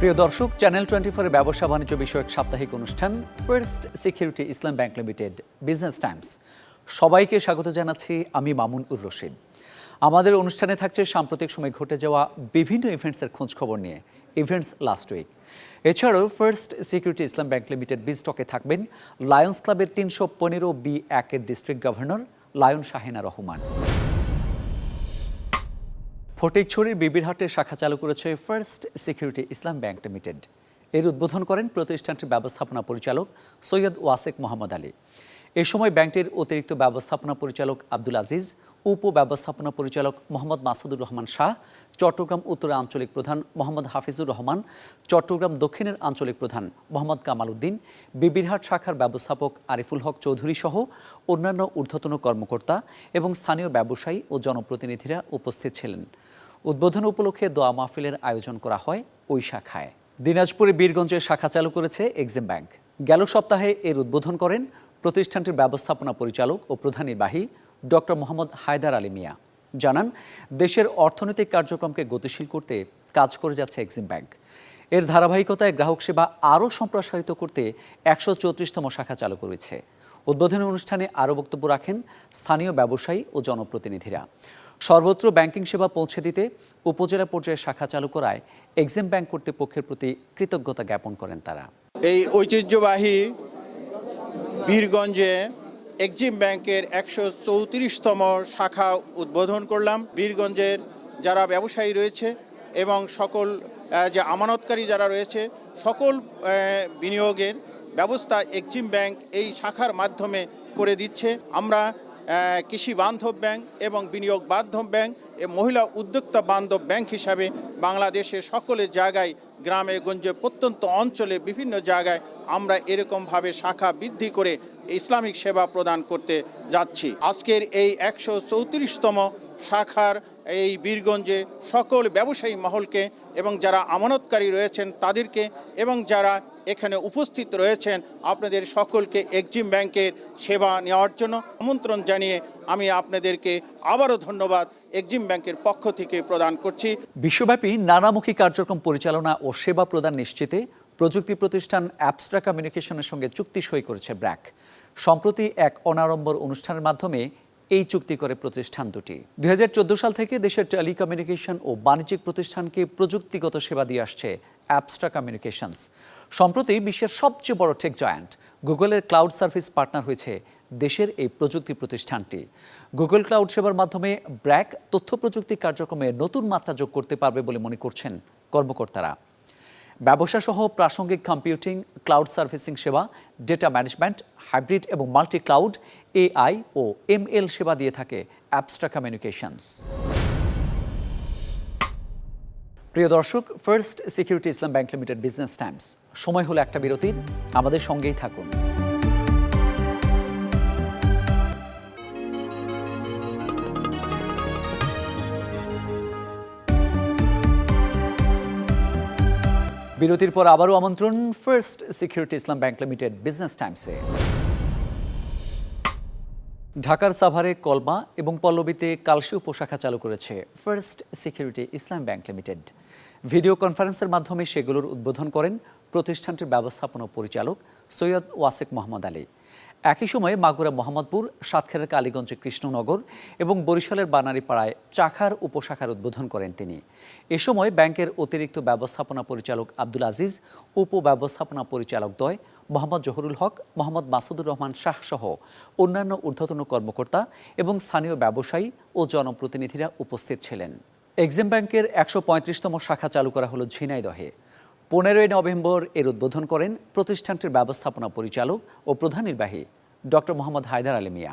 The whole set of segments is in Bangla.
প্রিয় দর্শক চ্যানেল টোয়েন্টি ফোরের ব্যবসা বাণিজ্য বিষয়ক সাপ্তাহিক অনুষ্ঠান first security Islami bank limited business times সবাইকে স্বাগত জানাচ্ছি আমি মামুন উর রশিদ। আমাদের অনুষ্ঠানে থাকছে সাম্প্রতিক সময় ঘটে যাওয়া বিভিন্ন ইভেন্টসের খোঁজ খবর নিয়ে ইভেন্টস লাস্ট উইক এছাড়াও first security Islami bank limited বিজটকে থাকবেন লায়ন্স ক্লাবের তিনশো পনেরো বি একের district governor lion Shahina Rahman ফটিকছড়ির বিবিরহাটে শাখা চালু করেছে first security Islami bank limited. এর উদ্বোধন করেন প্রতিষ্ঠানটির ব্যবস্থাপনা পরিচালক সৈয়দ ওয়াসেক মোহাম্মদ আলী। এ সময় ব্যাংকটির অতিরিক্ত ব্যবস্থাপনা পরিচালক আব্দুল আজিজ, উপ ব্যবস্থাপনা পরিচালক মোহাম্মদ মাসুদুর রহমান শাহ, চট্টগ্রাম উত্তরের আঞ্চলিক প্রধান মোহাম্মদ হাফিজুর রহমান, চট্টগ্রাম দক্ষিণের আঞ্চলিক প্রধান মোহাম্মদ কামাল উদ্দিন বিবিরহাট শাখার ব্যবস্থাপক আরিফুল হক চৌধুরী সহ অন্যান্য ঊর্ধ্বতন কর্মকর্তা এবং স্থানীয় ব্যবসায়ী ও জনপ্রতিনিধিরা উপস্থিত ছিলেন। উদ্বোধন উপলক্ষে দোয়া মাহফিলের আয়োজন করা হয় ওই শাখায়। দিনাজপুরে বীরগঞ্জের শাখা চালু করেছে এক্সিম ব্যাংক। গেল সপ্তাহে এর উদ্বোধন করেন প্রতিষ্ঠানটির ব্যবস্থাপনা পরিচালক ও প্রধান নির্বাহী ডক্টর মোহাম্মদ হায়দার আলী মিয়া। জানান, দেশের অর্থনৈতিক কার্যক্রমকে গতিশীল করতে কাজ করে যাচ্ছে এক্সিম ব্যাংক। এর ধারাবাহিকতায় গ্রাহক সেবা আরও সম্প্রসারিত করতে একশো চৌত্রিশতম শাখা চালু করেছে। উদ্বোধনী অনুষ্ঠানে আরও বক্তব্য রাখেন স্থানীয় ব্যবসায়ী ও জনপ্রতিনিধিরা। সর্বত্র ব্যাংকিং সেবা পৌঁছে দিতে উপজেলা পর্যায়ে শাখা চালু করায় এক্সিম ব্যাংক কর্তৃপক্ষের প্রতি কৃতজ্ঞতা জ্ঞাপন করেন তারা। এই ঐতিহ্যবাহী বীরগঞ্জে এক্সিম ব্যাংকের একশো চৌত্রিশতম শাখা উদ্বোধন করলাম। বীরগঞ্জের যারা ব্যবসায়ী রয়েছে এবং সকল যে আমানতকারী যারা রয়েছে, সকল বিনিয়োগের ব্যবস্থা এক্সিম ব্যাংক এই শাখার মাধ্যমে করে দিচ্ছে। আমরা কৃষি বান্ধব ব্যাংক এবং বিনিয়োগ বান্ধব ব্যাংক মহিলা উদ্যোক্তা বান্ধব ব্যাংক হিসাবে বাংলাদেশের সকলের জায়গায়, গ্রামে, গঞ্জে, প্রত্যন্ত অঞ্চলে বিভিন্ন জায়গায় আমরা এরকমভাবে শাখা বৃদ্ধি করে ইসলামিক সেবা প্রদান করতে যাচ্ছি। আজকের এই একশো চৌত্রিশতম শাখার এই বীরগঞ্জে সকল ব্যবসায়ী মহলকে এবং যারা আমানতকারী রয়েছেন তাদেরকে এবং যারা এখানে উপস্থিত রয়েছেন আপনাদের সকলকে এক্সিম ব্যাংকের সেবা নেওয়ার জন্য আমন্ত্রণ জানিয়ে আমি আপনাদেরকে আবারও ধন্যবাদ এক্সিম ব্যাংকের পক্ষ থেকে প্রদান করছি। বিশ্বব্যাপী নানামুখী কার্যক্রম পরিচালনা ও সেবা প্রদান নিশ্চিতে প্রযুক্তি প্রতিষ্ঠান অ্যাপস্ট্রা কমিউনিকেশনের সঙ্গে চুক্তি সই করেছে ব্র্যাক। সম্প্রতি এক অনাড়ম্বর অনুষ্ঠানের মাধ্যমে এই চুক্তি করে প্রতিষ্ঠান দুটি। দুই হাজার চোদ্দ সাল থেকে দেশের টেলিকমিউনিকেশন ও বাণিজ্যিক প্রতিষ্ঠানকে প্রযুক্তিগত সেবা দিয়ে আসছে অ্যাপস্ট্রা কমিউনিকেশনস সম্প্রতি বিশ্বের সবচেয়ে বড় টেক জয়েন্ট গুগলের ক্লাউড সার্ভিস পার্টনার হয়েছে দেশের এই প্রযুক্তি প্রতিষ্ঠানটি। গুগল ক্লাউড সেবার মাধ্যমে ব্র্যাক তথ্য প্রযুক্তি কার্যক্রমে নতুন মাত্রা যোগ করতে পারবে বলে মনে করছেন কর্মকর্তারা। ব্যবসা সহ প্রাসঙ্গিক কম্পিউটিং ক্লাউড সার্ভিসিং সেবা ডেটা ম্যানেজমেন্ট হাইব্রিড এবং মাল্টি ক্লাউড এআই ও এমএল সেবা দিয়ে থাকে অ্যাপস্ট্রা কমিউনিকেশনস প্রিয় দর্শক first security Islami bank limited business times সময় হলো একটা বিরতির, আমাদের সঙ্গেই থাকুন। বিরতির পর আবারও আমন্ত্রণ First Security Islam Bank Limited Business টাইমসে ঢাকার সাভারে কলমা এবং পল্লবীতে কালসি উপশাখা চালু করেছে first security Islami bank limited. Video কনফারেন্সের মাধ্যমে সেগুলোর উদ্বোধন করেন প্রতিষ্ঠানটির ব্যবস্থাপনা পরিচালক সৈয়দ ওয়াসেক মোহাম্মদ আলী। একই সময়ে মাগুরা মোহাম্মদপুর, সাতক্ষীরার কালীগঞ্জে কৃষ্ণনগর এবং বরিশালের বানারীপাড়ায় চাখার উপশাখার উদ্বোধন করেন তিনি। এ সময় ব্যাংকের অতিরিক্ত ব্যবস্থাপনা পরিচালক আব্দুল আজিজ, উপ ব্যবস্থাপনা পরিচালক দ্বয় মোহাম্মদ জহরুল হক, মোহাম্মদ মাসুদুর রহমান শাহ সহ অন্যান্য ঊর্ধ্বতন কর্মকর্তা এবং স্থানীয় ব্যবসায়ী ও জনপ্রতিনিধিরা উপস্থিত ছিলেন। এক্সিম ব্যাংকের একশো পঁয়ত্রিশতম শাখা চালু করা হলো ঝিনাইদহে পনেরোই নভেম্বর এর উদ্বোধন করেন প্রতিষ্ঠানটির ব্যবস্থাপনা পরিচালক ও প্রধান নির্বাহী ডক্টর মোহাম্মদ হায়দার আলী মিয়া।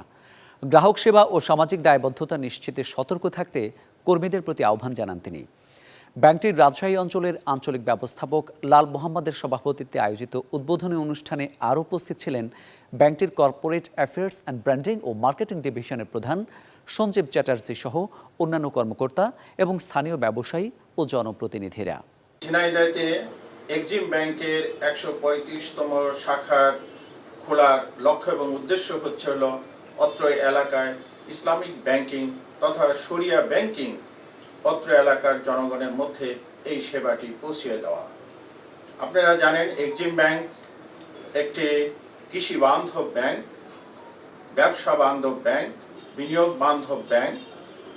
গ্রাহক সেবা ও সামাজিক দায়বদ্ধতা নিশ্চিতে সতর্ক থাকতে কর্মীদের প্রতি আহ্বান জানান তিনি। ব্যাংকটির রাজশাহী অঞ্চলের আঞ্চলিক ব্যবস্থাপক লাল মোহাম্মদের সভাপতিত্বে আয়োজিত উদ্বোধনী অনুষ্ঠানে আরও উপস্থিত ছিলেন ব্যাংকটির কর্পোরেট অ্যাফেয়ার্স অ্যান্ড ব্র্যান্ডিং ও মার্কেটিং ডিভিশনের প্রধান সঞ্জীব চ্যাটার্জি সহ অন্যান্য কর্মকর্তা এবং স্থানীয় ব্যবসায়ী ও জনপ্রতিনিধিরা। ঝিনাইদহতে এক্সিম ব্যাংকের একশো পঁয়ত্রিশতম শাখার খোলার লক্ষ্য এবং উদ্দেশ্য হচ্ছে অত্র এলাকায় ইসলামিক ব্যাংকিং তথা শরিয়া ব্যাংকিং অত্র এলাকার জনগণের মধ্যে এই সেবাটি পৌঁছিয়ে দেওয়া। আপনারা জানেন, এক্সিম ব্যাংক একটি কৃষি বান্ধব ব্যাংক, ব্যবসা বান্ধব ব্যাংক, বিনিয়োগ বান্ধব ব্যাংক,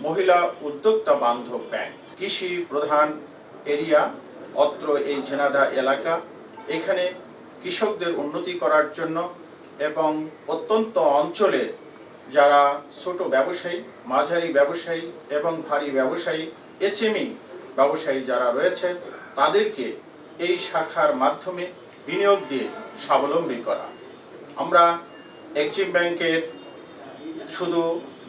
মহিলা উদ্যোক্তা বান্ধব ব্যাংক। কৃষি প্রধান এরিয়া অত্র এই ঝেনাদা এলাকা। এখানে কৃষকদের উন্নতি করার জন্য এবং অত্যন্ত অঞ্চলের যারা ছোট ব্যবসায়ী, মাঝারি ব্যবসায়ী এবং ভারী ব্যবসায়ী, এসএমই ব্যবসায়ী যারা রয়েছেন তাদেরকে এই শাখার মাধ্যমে বিনিয়োগ দিয়ে স্বাবলম্বী করা। আমরা এক্সিম ব্যাংকের শুধু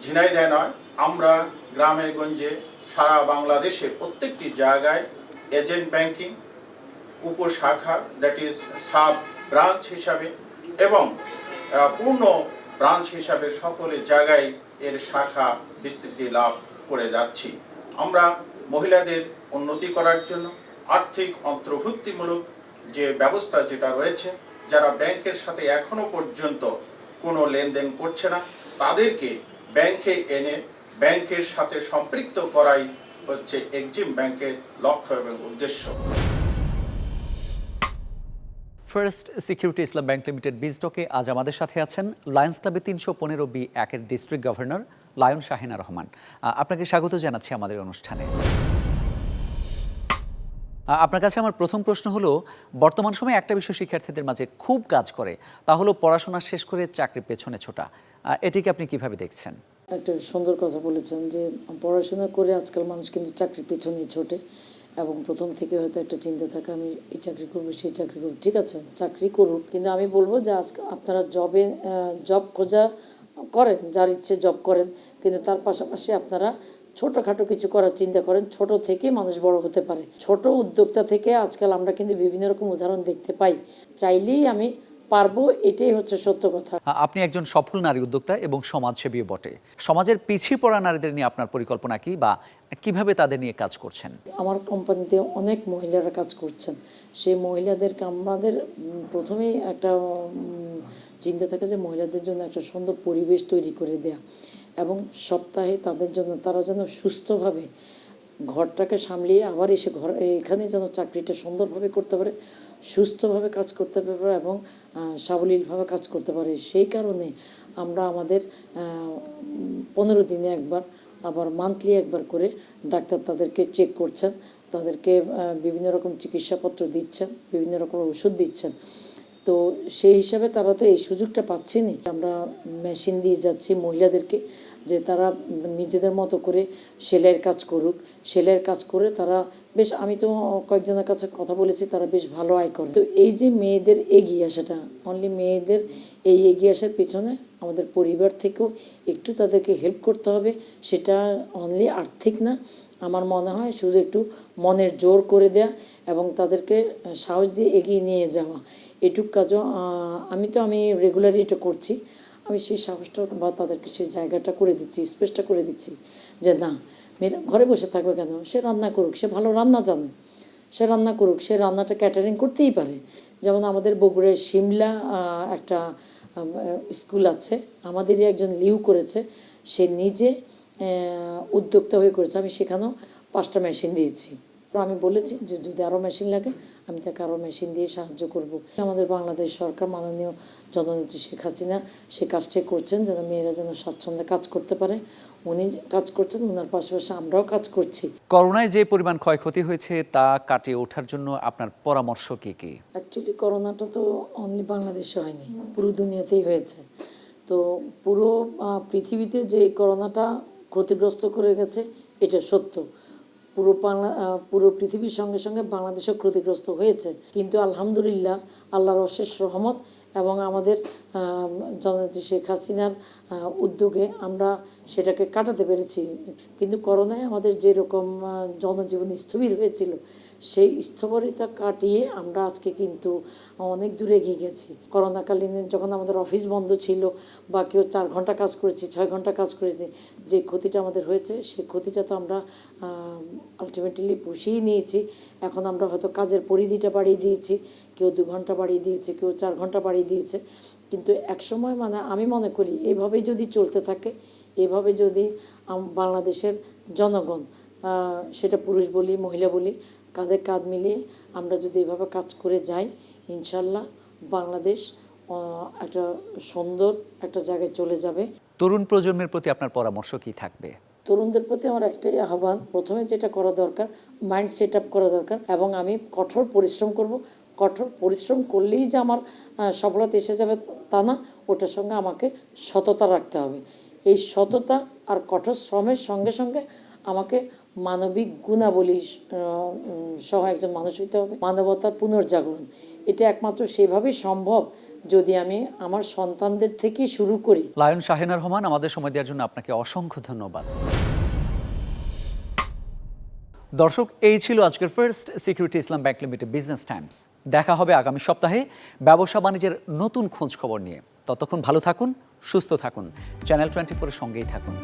ঝিনাইদহ নয়, আমরা গ্রামে গঞ্জে সারা বাংলাদেশে প্রত্যেকটি জায়গায় এজেন্ট ব্যাংকিং, উপশাখা, দ্যাট ইজ সাব ব্রাঞ্চ হিসাবে এবং পূর্ণ ব্রাঞ্চ হিসাবে সকলে জায়গায় এর শাখা বিস্তৃতি লাভ করে যাচ্ছি। আমরা মহিলাদের উন্নতি করার জন্য আর্থিক অন্তর্ভুক্তিমূলক যে ব্যবস্থা যেটা রয়েছে, যারা ব্যাংকের সাথে এখনও পর্যন্ত কোনো লেনদেন করছে না, তাদেরকে ব্যাংকে এনে ব্যাংকের সাথে সম্পৃক্ত করাই হচ্ছে এক্সিম ব্যাংকের লক্ষ্য এবং উদ্দেশ্য। First security Islami bank limited বিজটকে আজ আমাদের সাথে আছেন লায়ন্স ক্লাবে তিনশো পনেরো বি একের district governor lion Shahina Rahman আপনাকে স্বাগত জানাচ্ছি আমাদের অনুষ্ঠানে। আপনার কাছে আমার প্রথম প্রশ্ন হলো, বর্তমান সময়ে একটা বিষয় শিক্ষার্থীদের মাঝে খুব কাজ করে, তা হলো পড়াশোনা শেষ করে চাকরির পেছনে ছোটা। এটিকে আপনি কীভাবে দেখছেন? একটা সুন্দর কথা বলেছেন যে, পড়াশোনা করে আজকাল মানুষ কিন্তু চাকরির পেছনে ছোটে। এবং প্রথম থেকে হয়তো একটা চিন্তা থাকে, আমি এই চাকরি করব, সেই চাকরি করব। ঠিক আছে, চাকরি করুক, কিন্তু আমি বলব যে আজকে আপনারা জবে জব খোঁজা করেন, যার ইচ্ছে জব করেন, কিন্তু তার পাশাপাশি আপনারা ছোটোখাটো কিছু করার চিন্তা করেন, ছোট থেকে মানুষ বড় হতে পারে। ছোট উদ্যোক্তা থেকে আজকাল আমরা কিন্তু বিভিন্ন রকম উদাহরণ দেখতে পাই। চাইলেই আমি পারব এটাই হচ্ছে সত্য কথা। আপনি একজন সফল নারী উদ্যোক্তা এবং সমাজসেবীও বটে। সমাজের পিছিয়ে পড়া নারীদের নিয়ে আপনার পরিকল্পনা কি বা কীভাবে তাদের নিয়ে কাজ করছেন? আমার কোম্পানিতে অনেক মহিলারা কাজ করছেন। সেই মহিলাদেরকে আমাদের প্রথমেই একটা চিন্তা থাকে যে মহিলাদের জন্য একটা সুন্দর পরিবেশ তৈরি করে দেয়া এবং সপ্তাহে তাদের জন্য তারা যেন সুস্থভাবে ঘরটাকে সামলিয়ে আবার এসে ঘর এখানে যেন চাকরিটা সুন্দরভাবে করতে পারে, সুস্থভাবে কাজ করতে পারে এবং সাবলীলভাবে কাজ করতে পারে। সেই কারণে আমরা আমাদের পনেরো দিনে একবার, আবার মান্থলি একবার করে ডাক্তার তাদেরকে চেক করছেন, তাদেরকে বিভিন্ন রকম চিকিৎসাপত্র দিচ্ছেন, বিভিন্ন রকম ওষুধ দিচ্ছেন। তো সেই হিসাবে তারা তো এই সুযোগটা পাচ্ছেনই। আমরা মেশিন দিয়ে যাচ্ছি মহিলাদেরকে যে তারা নিজেদের মতো করে সেলাইয়ের কাজ করুক। সেলাইয়ের কাজ করে তারা বেশ, আমি তো কয়েকজনের কাছে কথা বলেছি, তারা বেশ ভালো আয় করে। তো এই যে মেয়েদের এগিয়ে আসাটা অনলি মেয়েদের এই এগিয়ে আসার পেছনে আমাদের পরিবার থেকেও একটু তাদেরকে হেল্প করতে হবে, সেটা অনলি আর্থিক না। আমার মনে হয় শুধু একটু মনের জোর করে দেয়া এবং তাদেরকে সাহস দিয়ে এগিয়ে নিয়ে যাওয়া। এটুক কাজও আমি তো, আমি রেগুলারই এটা করছি। আমি সেই সাহসটা বা তাদেরকে সেই জায়গাটা করে দিচ্ছি স্পেসটা করে দিচ্ছি যে না, মেয়েরা ঘরে বসে থাকবে কেন? সে রান্না করুক, সে ভালো রান্না জানে। সে রান্না করুক, সে রান্নাটা ক্যাটারিং করতেই পারে। যেমন আমাদের বগুড়ায় সিমলা একটা স্কুল আছে, আমাদেরই একজন লিউ করেছে। সে নিজে উদ্যোক্তা হয়ে করেছে। আমি সেখানেও পাঁচটা মেশিন দিয়েছি। তো আমি বলেছি যে যদি আরও মেশিন লাগে আমি তাকে আরও মেশিন দিয়ে সাহায্য করব। আমাদের বাংলাদেশ সরকার মাননীয় জননেত্রী শেখ হাসিনা সে কাজটাই করছেন যেন মেয়েরা যেন স্বাচ্ছন্দ্যে কাজ করতে পারে। উনি কাজ করছেন ওনার পাশাপাশি আমরাও কাজ করছি। করোনায় যে পরিমাণ ক্ষয়ক্ষতি হয়েছে তা কাটিয়ে ওঠার জন্য আপনার পরামর্শ কী কী? অ্যাকচুয়ালি করোনাটা তো অনলি বাংলাদেশে হয়নি পুরো দুনিয়াতেই হয়েছে। তো পুরো পৃথিবীতে যে করোনাটা ক্ষতিগ্রস্ত করে গেছে এটা সত্য। পুরো পুরো পৃথিবীর সঙ্গে সঙ্গে বাংলাদেশও ক্ষতিগ্রস্ত হয়েছে। কিন্তু আলহামদুলিল্লাহ, আল্লাহর অশেষ রহমত এবং আমাদের জননেত্রী শেখ হাসিনার উদ্যোগে আমরা সেটাকে কাটাতে পেরেছি। কিন্তু করোনায় আমাদের যেরকম জনজীবন স্থবির হয়েছিল সেই স্থবিরতা কাটিয়ে আমরা আজকে কিন্তু অনেক দূরে এগিয়ে গেছি। করোনাকালীন যখন আমাদের অফিস বন্ধ ছিল বা কেউ চার ঘণ্টা কাজ করেছি, ছয় ঘণ্টা কাজ করেছি, যে ক্ষতিটা আমাদের হয়েছে সেই ক্ষতিটা তো আমরা আলটিমেটলি পুষিয়ে নিয়েছি। এখন আমরা হয়তো কাজের পরিধিটা বাড়িয়ে দিয়েছি, কেউ দু ঘণ্টা বাড়িয়ে দিয়েছে, কেউ চার ঘণ্টা বাড়িয়ে দিয়েছে। কিন্তু একসময় মানে আমি মনে করি এভাবেই যদি চলতে থাকে, এভাবে যদি বাংলাদেশের জনগণ সেটা পুরুষ বলি, মহিলা বলি কাঁধে কাঁধ মিলিয়ে আমরা যদি এভাবে কাজ করে যাই ইনশাল্লাহ বাংলাদেশ একটা সুন্দর একটা জায়গায় চলে যাবে। তরুণ প্রজন্মের প্রতি আপনার পরামর্শ কি থাকবে? তরুণদের প্রতি আমার একটাই আহ্বান প্রথমে যেটা করা দরকার মাইন্ড সেট আপ করা দরকার এবং আমি কঠোর পরিশ্রম করব। কঠোর পরিশ্রম করলেই যে আমার সফলতা এসে যাবে তা না ওটার সঙ্গে আমাকে সততা রাখতে হবে। এই সততা আর কঠোর শ্রমের সঙ্গে সঙ্গে আমাকে মানবিক গুণাবলী সহ একজন মানুষ হইতে হবে। মানবতার পুনর্জাগরণ। এটা একমাত্র সেভাবেই সম্ভব যদি আমি আমার সন্তানদের থেকেই শুরু করি। লায়ন শাহিনা রহমান, আমাদের সময় দেওয়ার জন্য আপনাকে অসংখ্য ধন্যবাদ। দর্শক, এই ছিল আজকের first security Islami bank limited business times দেখা হবে আগামী সপ্তাহে ব্যবসা বাণিজ্যের নতুন খোঁজ খবর নিয়ে। ততক্ষণ ভালো থাকুন, সুস্থ থাকুন। চ্যানেল টোয়েন্টি ফোরের সঙ্গেই থাকুন।